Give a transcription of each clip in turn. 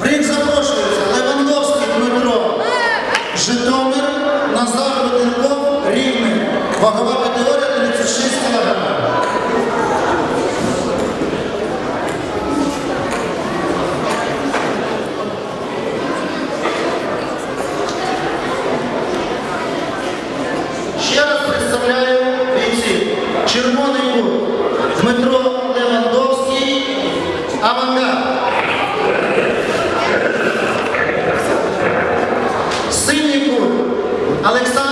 В рік запрошується Левандовський Дмитро, Житомир, Назар Летенков, Рівне. Вагова категорія 36 кг. Ще раз представляю бійців. Червоний Дмитро Левандовський, авангард. Олександр.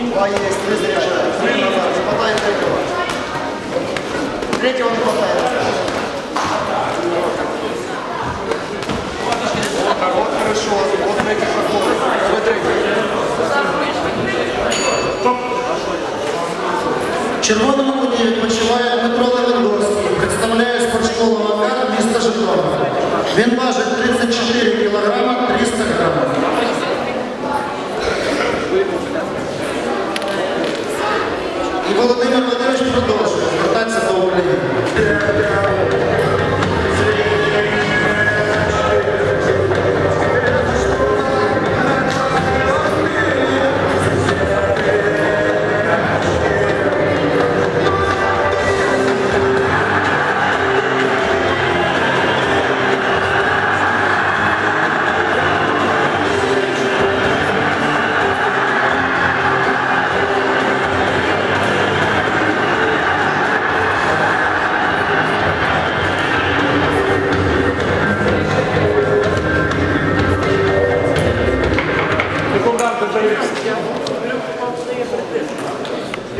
Два есть, три заряжают. Три назад. Не хватает третьего. Третьего не хватает. Вот хорошо, вот третий проходит. Вы третий. Червоному куді відпочиває метро? E quando tem a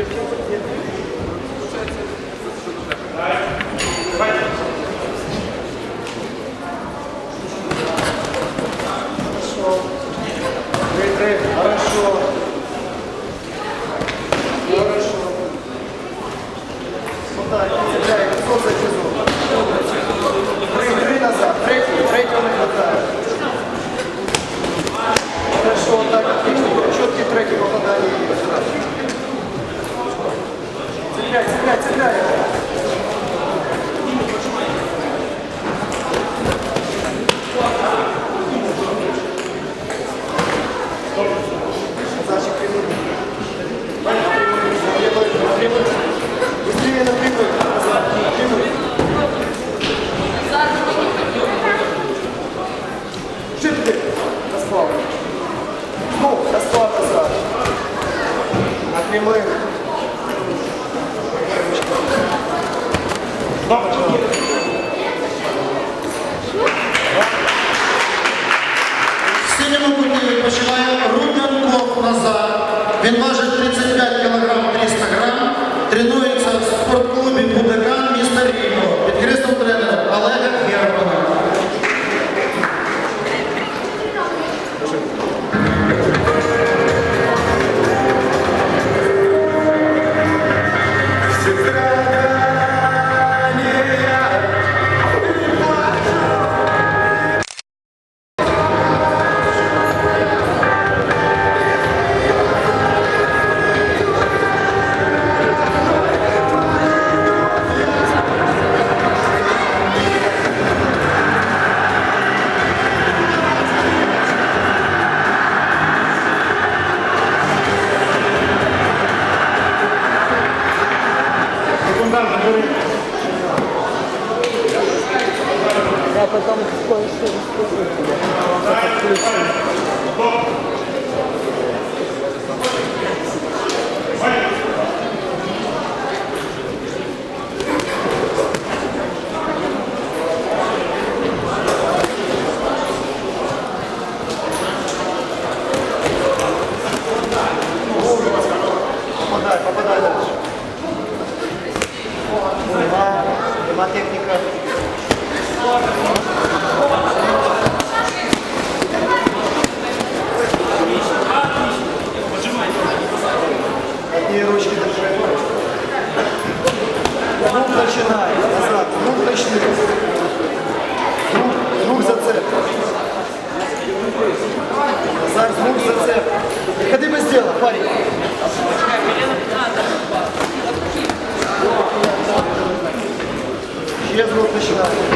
이렇게 করে починає назад. Друг точний. Друг, друг зацеп. Назар, друг зацеп. Ходи без дела, парень. Сейчас друг начинает.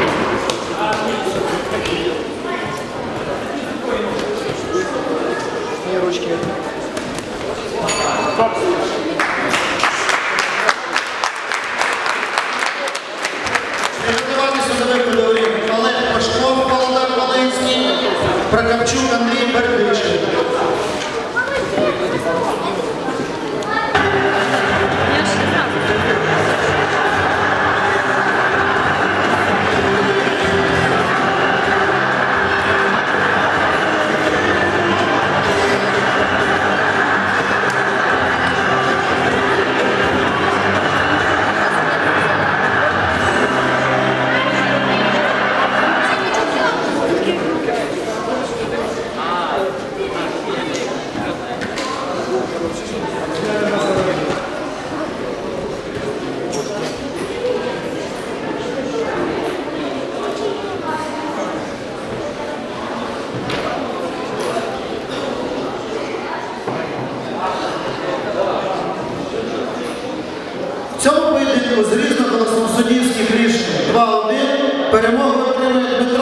З різноголосним суддівських рішень. 2-1 перемогу отримує Дмитро